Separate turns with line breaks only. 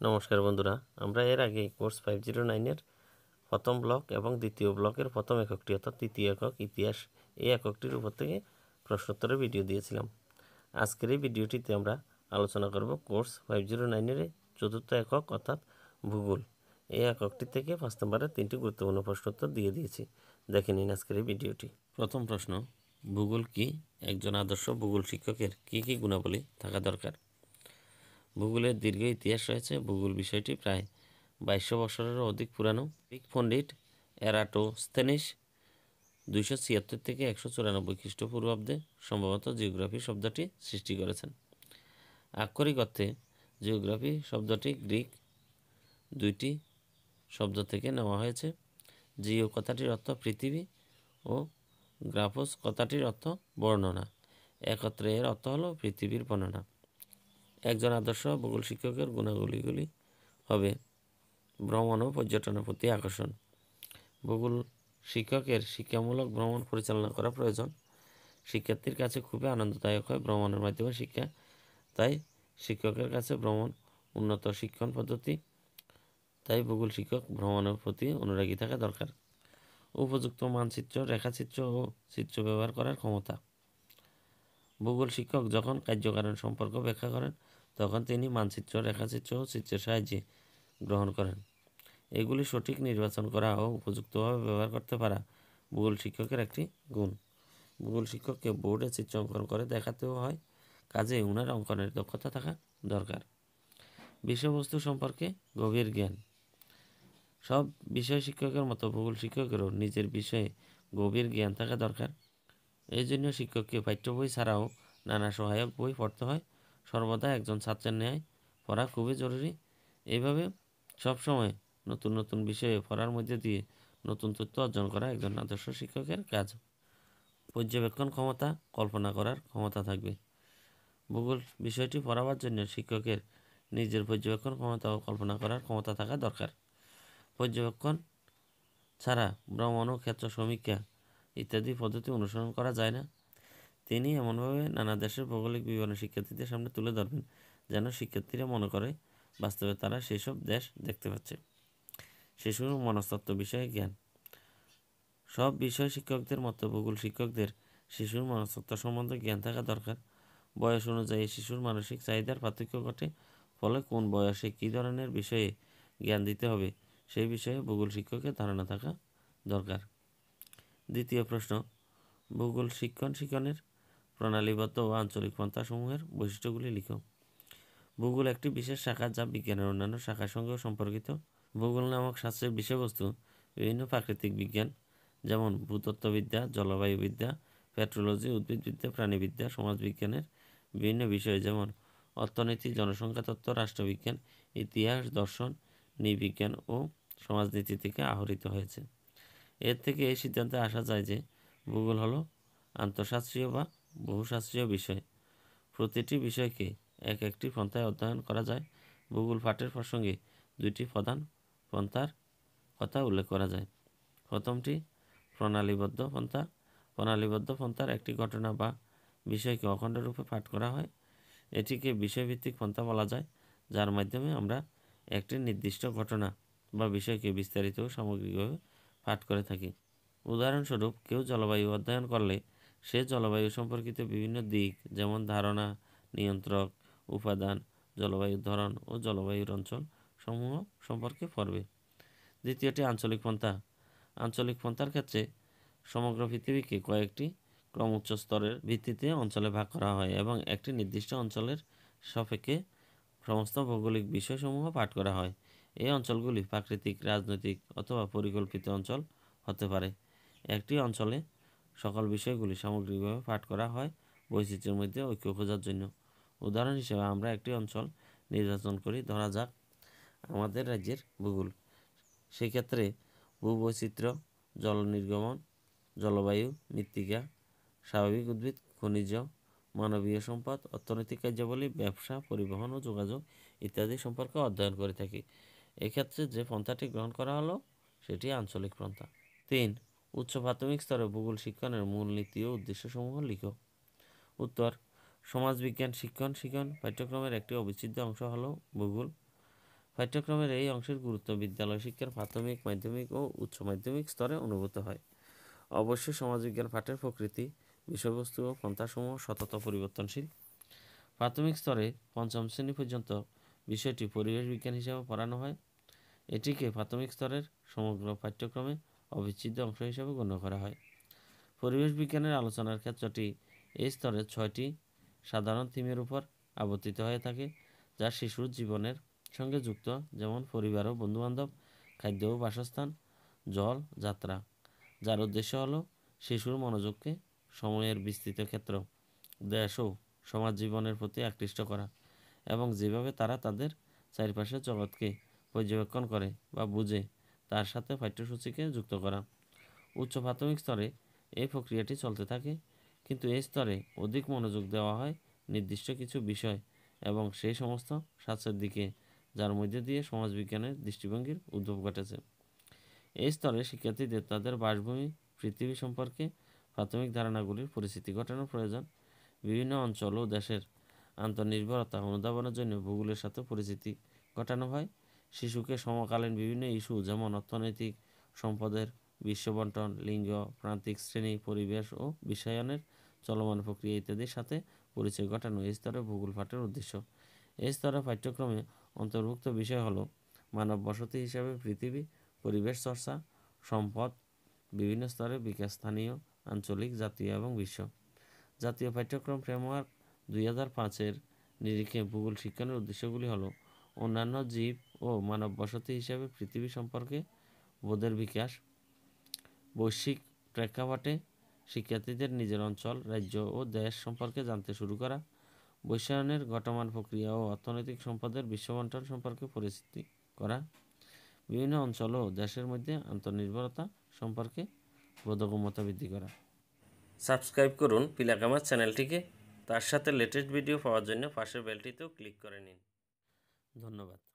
নমস্কার বন্ধুরা, আমরা এর আগে কোর্স ফাইভ জিরো নাইনের প্রথম ব্লক এবং দ্বিতীয় ব্লকের প্রথম এককটি অর্থাৎ তৃতীয় একক ইতিহাস এই এককটির উপর থেকে প্রশ্নোত্তরের ভিডিও দিয়েছিলাম। আজকের এই ভিডিওটিতে আমরা আলোচনা করব কোর্স ফাইভ জিরো নাইনের চতুর্থ একক অর্থাৎ ভূগোল। এই এককটি থেকে পাঁচ নম্বরের তিনটি গুরুত্বপূর্ণ প্রশ্নোত্তর দিয়ে দিয়েছি। দেখে নিন আজকের এই ভিডিওটি প্রথম প্রশ্ন, ভূগোল কি? একজন আদর্শ ভূগোল শিক্ষকের কী কী গুণাবলী থাকা দরকার? ভূগোলের দীর্ঘ ইতিহাস রয়েছে। ভূগোল বিষয়টি প্রায় বাইশশো বছরেরও অধিক পুরানো। গ্রিক পণ্ডিত এরাটোস্থেনিস দুইশো ছিয়াত্তর থেকে একশো চুরানব্বই খ্রিস্টপূর্বাব্দে সম্ভবত জিওগ্রাফি শব্দটি সৃষ্টি করেছেন। আক্ষরিক অর্থে, জিওগ্রাফি শব্দটি গ্রিক দুইটি শব্দ থেকে নেওয়া হয়েছে। জিও কথাটির অর্থ পৃথিবী ও গ্রাফোস কথাটির অর্থ বর্ণনা। একত্রে এর অর্থ হলো পৃথিবীর বর্ণনা। একজন আদর্শ ভূগোল শিক্ষকের গুণাবলীগুলি হবে ভ্রমণ ও পর্যটনের প্রতি আকর্ষণ। ভূগোল শিক্ষকের শিক্ষামূলক ভ্রমণ পরিচালনা করা প্রয়োজন। শিক্ষার্থীর কাছে খুবই আনন্দদায়ক হয় ভ্রমণের মাধ্যমে শিক্ষা। তাই শিক্ষকের কাছে ভ্রমণ উন্নত শিক্ষণ পদ্ধতি। তাই ভূগোল শিক্ষক ভ্রমণের প্রতি অনুরাগী থাকা দরকার। উপযুক্ত মানচিত্র, রেখাচিত্র ও চিত্র ব্যবহার করার ক্ষমতা। ভূগোল শিক্ষক যখন কার্যকারণ সম্পর্ক ব্যাখ্যা করেন তখন তিনি মানচিত্র, রেখাচিত্র চিত্রের সাহায্যে গ্রহণ করেন। এগুলি সঠিক নির্বাচন করা ও উপযুক্তভাবে ব্যবহার করতে পারা ভূগোল শিক্ষকের একটি গুণ। ভূগোল শিক্ষককে বোর্ডে চিত্র অঙ্কন করে দেখাতেও হয় কাজে উনার অঙ্কনের দক্ষতা থাকা দরকার। বিষয়বস্তু সম্পর্কে গভীর জ্ঞান। সব বিষয় শিক্ষকের মতো ভূগোল শিক্ষকেরও নিজের বিষয়ে গভীর জ্ঞান থাকা দরকার। এই জন্য শিক্ষককে পাঠ্য বই ছাড়াও নানা সহায়ক বই পড়তে হয় সর্বদা একজন ছাত্রের ন্যায় পড়া খুবই জরুরি। এইভাবে সবসময় নতুন নতুন বিষয়ে পড়ার মধ্যে দিয়ে নতুন তথ্য অর্জন করা একজন আদর্শ শিক্ষকের কাজ। পর্যবেক্ষণ ক্ষমতা, কল্পনা করার ক্ষমতা থাকবে। ভূগোল বিষয়টি পড়াবার জন্য শিক্ষকের নিজের পর্যবেক্ষণ ক্ষমতা ও কল্পনা করার ক্ষমতা থাকা দরকার। পর্যবেক্ষণ ছাড়া ভ্রমণ ক্ষেত্র সমীক্ষা ইত্যাদি পদ্ধতি অনুসরণ করা যায় না। তিনি এমনভাবে নানা দেশের ভৌগোলিক বিবরণ শিক্ষার্থীদের সামনে তুলে ধরবেন, যেন শিক্ষার্থীরা মনে করে বাস্তবে তারা সেসব দেশ দেখতে পাচ্ছে। শিশুর মনস্তত্ত্ব বিষয়ে জ্ঞান। সব বিষয় শিক্ষকদের মতো ভূগোল শিক্ষকদের শিশুর মনস্তত্ত্ব সম্বন্ধে জ্ঞান থাকা দরকার। বয়স অনুযায়ী শিশুর মানসিক চাহিদার পার্থক্য ঘটে, ফলে কোন বয়সে কী ধরনের বিষয়ে জ্ঞান দিতে হবে, সেই বিষয়ে ভূগোল শিক্ষকের ধারণা থাকা দরকার। দ্বিতীয় প্রশ্ন, ভূগোল শিক্ষণ শিক্ষণের প্রণালীবদ্ধ ও আঞ্চলিক পন্থাসমূহের বৈশিষ্ট্যগুলি লিখো। ভূগোল একটি বিশেষ শাখা যা বিজ্ঞানের অন্যান্য শাখার সঙ্গেও সম্পর্কিত। ভূগোল নামক শাস্ত্রের বিষয়বস্তু বিভিন্ন প্রাকৃতিক বিজ্ঞান, যেমন ভূতত্ত্ববিদ্যা, জলবায়ুবিদ্যা, পেট্রোলজি, উদ্ভিদবিদ্যা, প্রাণীবিদ্যা, সমাজবিজ্ঞানের বিভিন্ন বিষয়, যেমন অর্থনীতি, জনসংখ্যা তত্ত্ব, রাষ্ট্রবিজ্ঞান, ইতিহাস, দর্শন, নৃবিজ্ঞান ও সমাজনীতি থেকে আহরিত হয়েছে। এর থেকে এই সিদ্ধান্তে আসা যায় যে ভূগোল হলো আন্তঃশাস্ত্রীয় বা বহুশাস্ত্রীয় বিষয়। প্রতিটি বিষয়কে এক একটি পন্থায় অধ্যয়ন করা যায়। ভূগোল পাঠের প্রসঙ্গে দুইটি প্রধান পন্থার কথা উল্লেখ করা যায়। প্রথমটি, প্রণালীবদ্ধ পন্থা। প্রণালীবদ্ধ পন্থার একটি ঘটনা বা বিষয়কে অখণ্ডরূপে পাঠ করা হয়। এটিকে বিষয়ভিত্তিক পন্থা বলা যায়, যার মাধ্যমে আমরা একটি নির্দিষ্ট ঘটনা বা বিষয়কে বিস্তারিত সামগ্রিকভাবে পাঠ করে থাকি। উদাহরণস্বরূপ, কেউ জলবায়ু অধ্যয়ন করলে সে জলবায়ু সম্পর্কিত বিভিন্ন দিক, যেমন ধারণা, নিয়ন্ত্রক, উপাদান জলবায়ুর ধরন ও জলবায়ুর অঞ্চল সমূহ সম্পর্কে পড়বে। দ্বিতীয়টি আঞ্চলিক পন্থা। আঞ্চলিক পন্থার ক্ষেত্রে সমগ্র পৃথিবীকে কয়েকটি ক্রমোচ্চ স্তরের ভিত্তিতে অঞ্চলে ভাগ করা হয় এবং একটি নির্দিষ্ট অঞ্চলের সাপেক্ষে সমস্ত ভৌগোলিক বিষয়সমূহ পাঠ করা হয়। এই অঞ্চলগুলি প্রাকৃতিক, রাজনৈতিক অথবা পরিকল্পিত অঞ্চল হতে পারে। একটি অঞ্চলে সকল বিষয়গুলি সামগ্রিকভাবে পাঠ করা হয় বৈচিত্র্যের মধ্যে ঐক্য খোঁজার জন্য। উদাহরণ হিসেবে আমরা একটি অঞ্চল নির্বাচন করি, ধরা যাক আমাদের রাজ্যের ভূগোল। সেই ক্ষেত্রে ভূবৈচিত্র্য, জল নির্গমন, জলবায়ু, মৃত্তিকা, স্বাভাবিক উদ্ভিদ, খনিজ, মানবীয় সম্পদ, অর্থনৈতিক কার্যাবলী, ব্যবসা, পরিবহন ও যোগাযোগ ইত্যাদি সম্পর্কে অধ্যয়ন করে থাকি। এক্ষেত্রে যে পন্থাটি গ্রহণ করা হলো সেটি আঞ্চলিক পন্থা। তিন উচ্চ প্রাথমিক স্তরে ভূগোল শিক্ষণের মূল নীতি ও উদ্দেশ্যসমূহ লিখো। উত্তর সমাজবিজ্ঞান শিক্ষণ শিক্ষণ পাঠ্যক্রমের একটি অবিচ্ছেদ্য অংশ হলো ভূগোল। পাঠ্যক্রমের এই অংশের গুরুত্ব বিদ্যালয় শিক্ষার প্রাথমিক, মাধ্যমিক ও উচ্চ মাধ্যমিক স্তরে অনুভূত হয়। অবশ্যই সমাজবিজ্ঞান পাঠের প্রকৃতি, বিষয়বস্তু ও পন্থাসমূহ সতত পরিবর্তনশীল। প্রাথমিক স্তরে পঞ্চম শ্রেণি পর্যন্ত বিষয়টি পরিবেশ বিজ্ঞান হিসাবে পড়ানো হয়। এটিকে প্রাথমিক স্তরের সমগ্র পাঠ্যক্রমে অবিচ্ছেদ্য অংশ হিসাবে গণ্য করা হয়। পরিবেশ বিজ্ঞানের আলোচনার ক্ষেত্রটি এই স্তরের ছয়টি সাধারণ থিমের উপর আবর্তিত হয়ে থাকে, যা শিশুর জীবনের সঙ্গে যুক্ত, যেমন পরিবার ও বন্ধুবান্ধব, খাদ্য ও বাসস্থান, জল, যাত্রা। যার উদ্দেশ্য হলো শিশুর মনোযোগকে সময়ের বিস্তৃত ক্ষেত্র, দেশ ও সমাজ জীবনের প্রতি আকৃষ্ট করা এবং যেভাবে তারা তাদের চারপাশের জগৎকে পর্যবেক্ষণ করে বা বুঝে তার সাথে পাঠ্যসূচিকে যুক্ত করা। উচ্চ প্রাথমিক স্তরে এই প্রক্রিয়াটি চলতে থাকে, কিন্তু এই স্তরে অধিক মনোযোগ দেওয়া হয় নির্দিষ্ট কিছু বিষয় এবং সেই সমস্ত স্বাস্থ্যের দিকে, যার মধ্যে দিয়ে সমাজবিজ্ঞানের দৃষ্টিভঙ্গির উদ্ভব ঘটেছে। এই স্তরে শিক্ষার্থীদের তাদের বাসভূমি, পৃথিবী সম্পর্কে, প্রাথমিক ধারণাগুলির পরিস্থিতি ঘটানোর প্রয়োজন, বিভিন্ন অঞ্চল ও দেশের আন্তর্নির্ভরতা অনুধাবনের জন্য ভূগোলের সাথে পরিচিতি ঘটানো হয় শিশুকে সমকালীন বিভিন্ন ইস্যু, যেমন অর্থনৈতিক সম্পদের বিশ্ববন্টন, লিঙ্গ, প্রান্তিক শ্রেণি, পরিবেশ ও বিশ্বায়নের চলমান প্রক্রিয়া ইত্যাদির সাথে পরিচয় ঘটানো এই স্তরে ভূগোল পাঠের উদ্দেশ্য। এই স্তরে পাঠ্যক্রমে অন্তর্ভুক্ত বিষয় হলো মানব বসতি হিসাবে পৃথিবী, পরিবেশ চর্চা, সম্পদ, বিভিন্ন স্তরে বিকাশ, স্থানীয়, আঞ্চলিক, জাতীয় এবং বিশ্ব। জাতীয় পাঠ্যক্রম ফ্রেমওয়ার্ক দুই হাজার পাঁচের নিরিখে ভূগোল শিক্ষণের উদ্দেশ্যগুলি হলো অন্যান্য জীব ও মানব বসতি হিসাবে পৃথিবী সম্পর্কে বোধের বিকাশ। বৈশ্বিক প্রেক্ষাপটে শিক্ষার্থীদের নিজের অঞ্চল, রাজ্য ও দেশ সম্পর্কে জানতে শুরু করা বৈশ্বায়নের ঘটমান প্রক্রিয়া ও অর্থনৈতিক সম্পদের বিশ্ববন্টন সম্পর্কে পরিচিতি করা, বিভিন্ন অঞ্চল ও দেশের মধ্যে আন্তর্নির্ভরতা সম্পর্কে বোধগম্যতা বৃদ্ধি করা। সাবস্ক্রাইব করুন পিলাকামার চ্যানেলটিকে, তার সাথে লেটেস্ট ভিডিও পাওয়ার জন্য পাশের বেলটিতেও ক্লিক করে নিন। ধন্যবাদ।